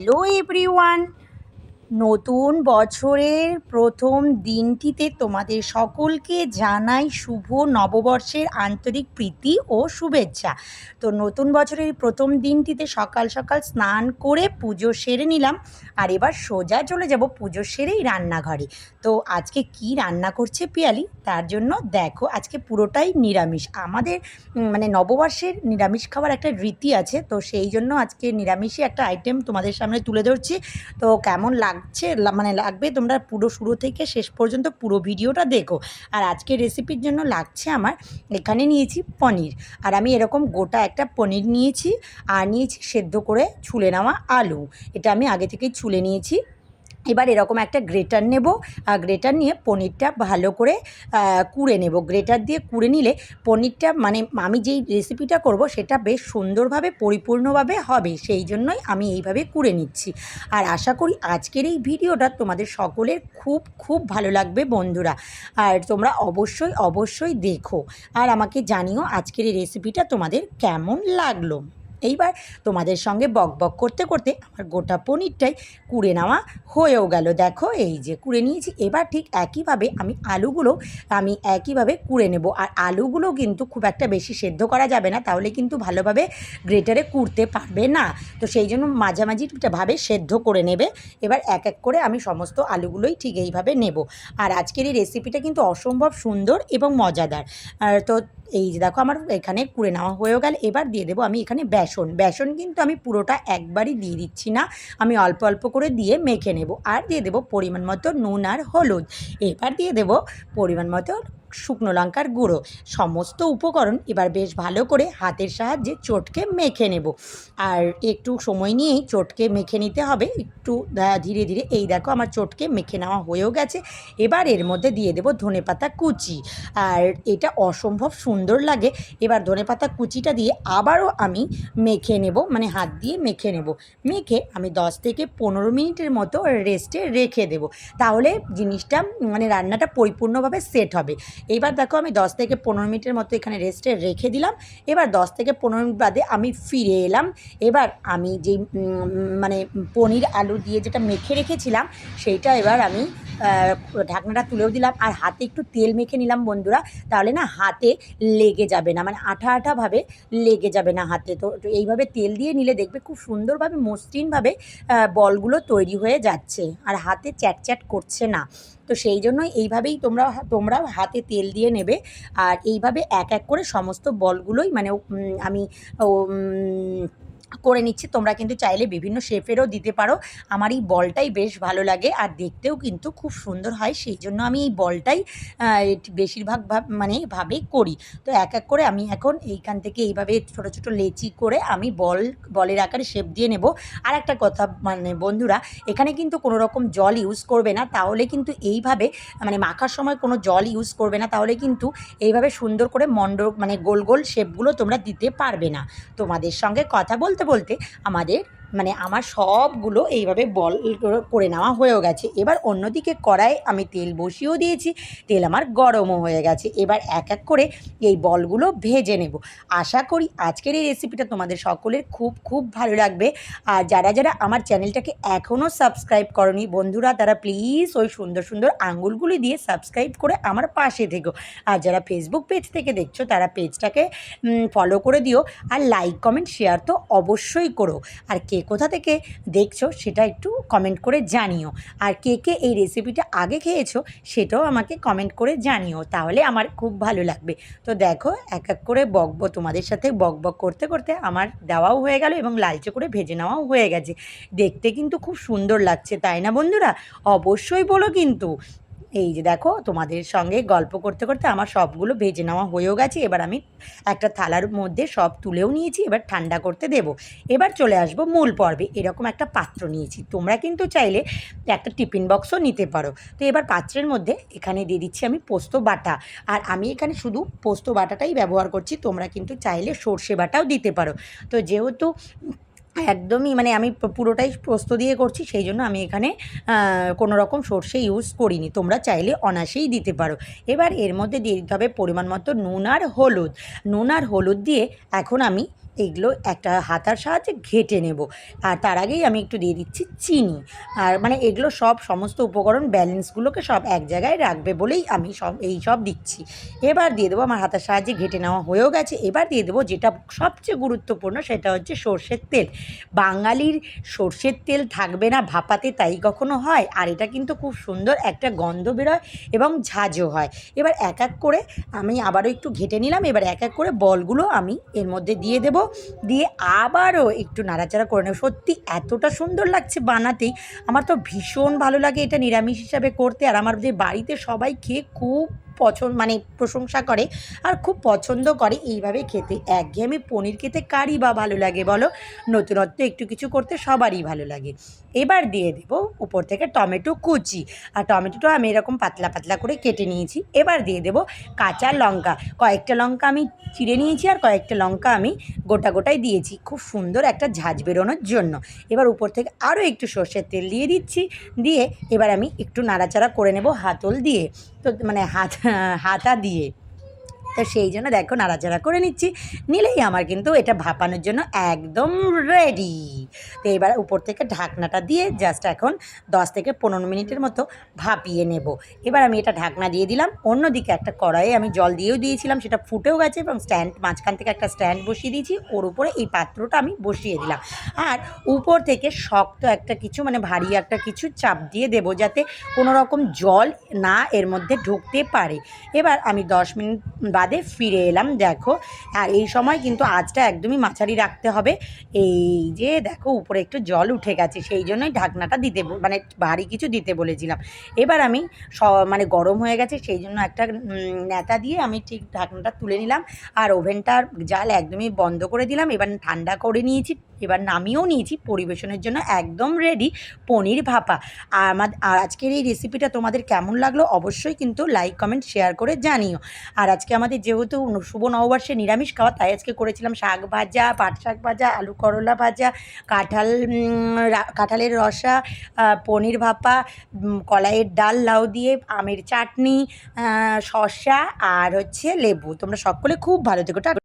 Hello everyone নতুন বছরের প্রথম দিনটিতে তোমাদের সকলকে জানাই শুভ নববর্ষের আন্তরিক প্রীতি ও শুভেচ্ছা। তো নতুন বছরের প্রথম দিনটিতে সকাল সকাল স্নান করে পুজো সেরে নিলাম, আর এবার সোজা চলে যাব পুজো সেরেই রান্নাঘরে। তো আজকে কি রান্না করছে পিয়ালি? তার জন্য দেখো, আজকে পুরোটাই নিরামিষ। আমাদের মানে নববর্ষের নিরামিষ খাবার একটা রীতি আছে, তো সেই জন্য আজকে নিরামিষই একটা আইটেম তোমাদের সামনে তুলে ধরছি। তো কেমন লাগছে মানে লাগবে তোমরা পুরো শুরু থেকে শেষ পর্যন্ত পুরো ভিডিওটা দেখো। আর আজকে রেসিপির জন্য লাগছে আমার এখানে নিয়েছি পনির। আর আমি এরকম গোটা একটা পনির নিয়েছি, আর নিয়েছি সেদ্ধ করে ছুলে নেওয়া আলু। এটা আমি আগে থেকেই ছুলে নিয়েছি। এবার এরকম একটা গ্রেটার নেব আর গ্রেটার নিয়ে পনিরটা ভালো করে কুড়ে নেব। গ্রেটার দিয়ে কুড়ে নিলে পনিরটা মানে আমি যেই রেসিপিটা করব সেটা বেশ সুন্দরভাবে, পরিপূর্ণভাবে হবে, সেই জন্যই আমি এইভাবে কুড়ে নিচ্ছি। আর আশা করি আজকের এই ভিডিওটা তোমাদের সকলের খুব খুব ভালো লাগবে বন্ধুরা। আর তোমরা অবশ্যই অবশ্যই দেখো। আর আমাকে জানিও আজকের এই রেসিপিটা তোমাদের কেমন লাগল। এইবার তোমাদের সঙ্গে বক বক করতে করতে আমার গোটা পনিরটাই কুড়ে নেওয়া হয়েও গেল। দেখো, এই যে কুড়ে নিয়েছি, এবার ঠিক একইভাবে আমি আলুগুলো, আমি একইভাবে কুড়ে নেব। আর আলুগুলো কিন্তু খুব একটা বেশি সেদ্ধ করা যাবে না, তাহলে কিন্তু ভালোভাবে গ্রেটারে কুড়তে পারবে না। তো সেই জন্য মাঝামাঝি মাঝামাঝিভাবে সেদ্ধ করে নেবে। এবার এক এক করে আমি সমস্ত আলুগুলোই ঠিক এইভাবে নেব। আর আজকের এই রেসিপিটা কিন্তু অসম্ভব সুন্দর এবং মজাদার। আর তো এই যে দেখো, আমার এখানে কুড়ে নেওয়া হয়েও গেল। এবার দিয়ে দেবো আমি এখানে বেসন। বেসন কিন্তু আমি পুরোটা একবারই দিয়ে দিচ্ছি না। আমি অল্প অল্প করে দিয়ে মেখে নেব। আর দিয়ে দেবো পরিমাণ মতো নুন আর হলুদ। এবার দিয়ে দেবো পরিমাণ মতো শুকনো লঙ্কার গুঁড়ো। সমস্ত উপকরণ এবার বেশ ভালো করে হাতের সাহায্যে চটকে মেখে নেব। আর একটু সময় নিয়েই চটকে মেখে নিতে হবে। একটু ধীরে ধীরে, এই দেখো আমার চটকে মেখে নেওয়া হয়েও গেছে। এবার এর মধ্যে দিয়ে দেবো ধনেপাতা কুচি। আর এটা অসম্ভব সুন্দর লাগে। এবার ধনেপাতা কুচিটা দিয়ে আবারও আমি মেখে নেব মানে হাত দিয়ে মেখে নেব। মেখে আমি দশ থেকে পনেরো মিনিটের মতো রেস্টে রেখে দেব। তাহলে জিনিসটা মানে রান্নাটা পরিপূর্ণভাবে সেট হবে। এইবার দেখো আমি দশ থেকে পনেরো মিনিটের মতো এখানে রেস্টে রেখে দিলাম। এবার দশ থেকে পনেরো মিনিট বাদে আমি ফিরে এলাম। এবার আমি যেই মানে পনির আলু দিয়ে যেটা মেখে রেখেছিলাম, সেইটা এবার আমি ঢাকনাটা তুলেও দিলাম আর হাতে একটু তেল মেখে নিলাম বন্ধুরা, তাহলে না হাতে লেগে যাবে না মানে আঠা আঠাভাবে লেগে যাবে না হাতে। তো এইভাবে তেল দিয়ে নিলে দেখবে খুব সুন্দরভাবে, মসৃণভাবে বলগুলো তৈরি হয়ে যাচ্ছে আর হাতে চ্যাট করছে না। তো সেই জন্যই এইভাবেই তোমরা, তোমরাও হাতে তেল দিয়ে নেবে আর এইভাবে এক এক করে সমস্ত বলগুলোই মানে আমি করে নিচ্ছি। তোমরা কিন্তু চাইলে বিভিন্ন শেপেরও দিতে পারো। আমার এই বলটাই বেশ ভালো লাগে আর দেখতেও কিন্তু খুব সুন্দর হয়। সেই জন্য আমি এই বলটাই বেশিরভাগ মানে ভাবে করি। তো এক এক করে আমি এখন এইখান থেকে এইভাবে ছোট ছোট লেচি করে আমি বল, বলের আকারে শেপ দিয়ে নেব। আর একটা কথা মানে বন্ধুরা, এখানে কিন্তু কোনো রকম জল ইউজ করবে না। তাহলে কিন্তু এইভাবে মানে মাখার সময় কোনো জল ইউজ করবে না। তাহলে কিন্তু এইভাবে সুন্দর করে মন্ড মানে গোল গোল শেপগুলো তোমরা দিতে পারবে না। তোমাদের সঙ্গে কথা বলতে বলতে আমাদের মানে আমার সবগুলো এইভাবে বল করে নেওয়া হয়েও গেছে। এবার অন্যদিকে কড়াই আমি তেল বসিয়েও দিয়েছি, তেল আমার গরমও হয়ে গেছে। এবার এক এক করে এই বলগুলো ভেজে নেব। আশা করি আজকের এই রেসিপিটা তোমাদের সকলের খুব খুব ভালো লাগবে। আর যারা যারা আমার চ্যানেলটাকে এখনও সাবস্ক্রাইব করনি, বন্ধুরা তারা প্লিজ ওই সুন্দর সুন্দর আঙ্গুলগুলি দিয়ে সাবস্ক্রাইব করে আমার পাশে থেকো। আর যারা ফেসবুক পেজ থেকে দেখছ, তারা পেজটাকে ফলো করে দিও। আর লাইক কমেন্ট শেয়ার তো অবশ্যই করো। আর কে কোথা থেকে দেখছ সেটা একটু কমেন্ট করে জানিও। আর কে কে এই রেসিপিটা আগে খেয়েছো সেটাও আমাকে কমেন্ট করে জানিও, তাহলে আমার খুব ভালো লাগবে। তো দেখো, এক এক করে বকবো তোমাদের সাথে বক বক করতে করতে আমার দেওয়াও হয়ে গেল এবং লালচে করে ভেজে নেওয়াও হয়ে গেছে। দেখতে কিন্তু খুব সুন্দর লাগছে, তাই না বন্ধুরা? অবশ্যই বলো কিন্তু। এই যে দেখো, তোমাদের সঙ্গে গল্প করতে করতে আমার সবগুলো ভেজে নেওয়া হয়েও গেছে। এবার আমি একটা থালার মধ্যে সব তুলেও নিয়েছি, এবার ঠান্ডা করতে দেব। এবার চলে আসব মূল পর্বে। এরকম একটা পাত্র নিয়েছি। তোমরা কিন্তু চাইলে একটা টিফিন বক্সও নিতে পারো। তো এবার পাত্রের মধ্যে এখানে দিয়ে দিচ্ছি আমি পোস্ত বাটা। আর আমি এখানে শুধু পোস্ত বাটাটাই ব্যবহার করছি, তোমরা কিন্তু চাইলে সর্ষে বাটাও দিতে পারো। তো যেহেতু একদমই মানে আমি পুরোটাই প্রস্তুত দিয়ে করছি, সেই জন্য আমি এখানে কোনো রকম সর্ষে ইউজ করিনি। তোমরা চাইলে অনাসেই দিতে পারো। এবার এর মধ্যে দিয়ে দিতে হবে পরিমাণ মতো নুন আর হলুদ। নুন আর হলুদ দিয়ে এখন আমি এগুলো একটা হাতার সাহায্যে ঘেটে নেব। আর তার আগেই আমি একটু দিয়ে দিচ্ছি চিনি। আর মানে এগুলো সব সমস্ত উপকরণ ব্যালেন্সগুলোকে সব এক জায়গায় রাখবে বলেই আমি সব, এই সব দিচ্ছি। এবার দিয়ে দেবো আমার হাতার সাহায্যে ঘেটে নেওয়া হয়েও গেছে। এবার দিয়ে দেবো যেটা সবচেয়ে গুরুত্বপূর্ণ সেটা হচ্ছে সর্ষের তেল। বাঙালির সর্ষের তেল থাকবে না ভাপাতে তাই কখনো হয়। আর এটা কিন্তু খুব সুন্দর একটা গন্ধ বেরোয় এবং ঝাঁঝও হয়। এবার এক এক করে আমি আবারও একটু ঘেটে নিলাম। এবার এক এক করে বলগুলো আমি এর মধ্যে দিয়ে দেব। দিয়ে আবারও একটু নাড়াচাড়া করে নেব। সত্যি এতটা সুন্দর লাগছে বানাতেই। আমার তো ভীষণ ভালো লাগে এটা নিরামিষ হিসাবে করতে। আর আমার যে বাড়িতে সবাই খেয়ে খুব পছন্দ মানে প্রশংসা করে আর খুব পছন্দ করে এইভাবে খেতে। একঘেয়েমি পনির খেতে কারই বা ভালো লাগে বলো? নতুনত্ব একটু কিছু করতে সবারই ভালো লাগে। এবার দিয়ে দেবো উপর থেকে টমেটো কুচি। আর টমেটোটা আমি এরকম পাতলা পাতলা করে কেটে নিয়েছি। এবার দিয়ে দেবো কাঁচা লঙ্কা। কয়েকটা লঙ্কা আমি চিড়ে নিয়েছি আর কয়েকটা লঙ্কা আমি গোটা গোটাই দিয়েছি। খুব সুন্দর একটা ঝাঁঝ বেরোনোর জন্য। এবার উপর থেকে আরও একটু সর্ষের তেল দিয়ে দিচ্ছি। দিয়ে এবার আমি একটু নাড়াচাড়া করে নেব হাতল দিয়ে। তো মানে হাত হাতা দিয়ে তো সেই জন্য দেখো নাড়াচাড়া করে নিচ্ছি। নিলেই আমার কিন্তু এটা ভাপানোর জন্য একদম রেডি তো এবার উপর থেকে ঢাকনাটা দিয়ে জাস্ট এখন দশ থেকে পনেরো মিনিটের মতো ভাপিয়ে নেব। এবার আমি এটা ঢাকনা দিয়ে দিলাম। অন্যদিকে একটা কড়াইয়ে আমি জল দিয়েও দিয়েছিলাম, সেটা ফুটেও গেছে এবং স্ট্যান্ড মাঝখান থেকে একটা স্ট্যান্ড বসিয়ে দিয়েছি। ওর উপরে এই পাত্রটা আমি বসিয়ে দিলাম। আর উপর থেকে শক্ত একটা কিছু মানে ভারী একটা কিছু চাপ দিয়ে দেবো যাতে কোনো রকম জল না এর মধ্যে ঢুকতে পারে। এবার আমি দশ মিনিট বাদে ফিরে এলাম, দেখো। আর এই সময় কিন্তু আঁচটা একদমই মাছারি রাখতে হবে। এই যে দেখো, উপরে একটু জল উঠে গেছে, সেই জন্যই ঢাকনাটা দিতে মানে ভারী কিছু দিতে বলেছিলাম। এবার আমি স মানে গরম হয়ে গেছে, সেই জন্য একটা নেতা দিয়ে আমি ঠিক ঢাকনাটা তুলে নিলাম। আর ওভেনটার জাল একদমই বন্ধ করে দিলাম। এবার ঠান্ডা করে নিয়েছি এবার নামিয়েও নিয়েছি, পরিবেশনের জন্য একদম রেডি পনির ভাপা। আর আমার, আর আজকের এই রেসিপিটা তোমাদের কেমন লাগল অবশ্যই কিন্তু লাইক কমেন্ট শেয়ার করে জানিও। আর আজকে আমাদের যেহেতু শুভ নববর্ষে নিরামিষ খাওয়া তাই আজকে করেছিলাম শাক ভাজা, পাট শাক ভাজা, আলু করলা ভাজা, কাঁঠাল কাঁঠালের রসা পনির ভাপা কলাইয়ের ডাল, লাউ দিয়ে আমের চাটনি শসা, আর হচ্ছে লেবু। তোমরা সকলে খুব ভালো থেকো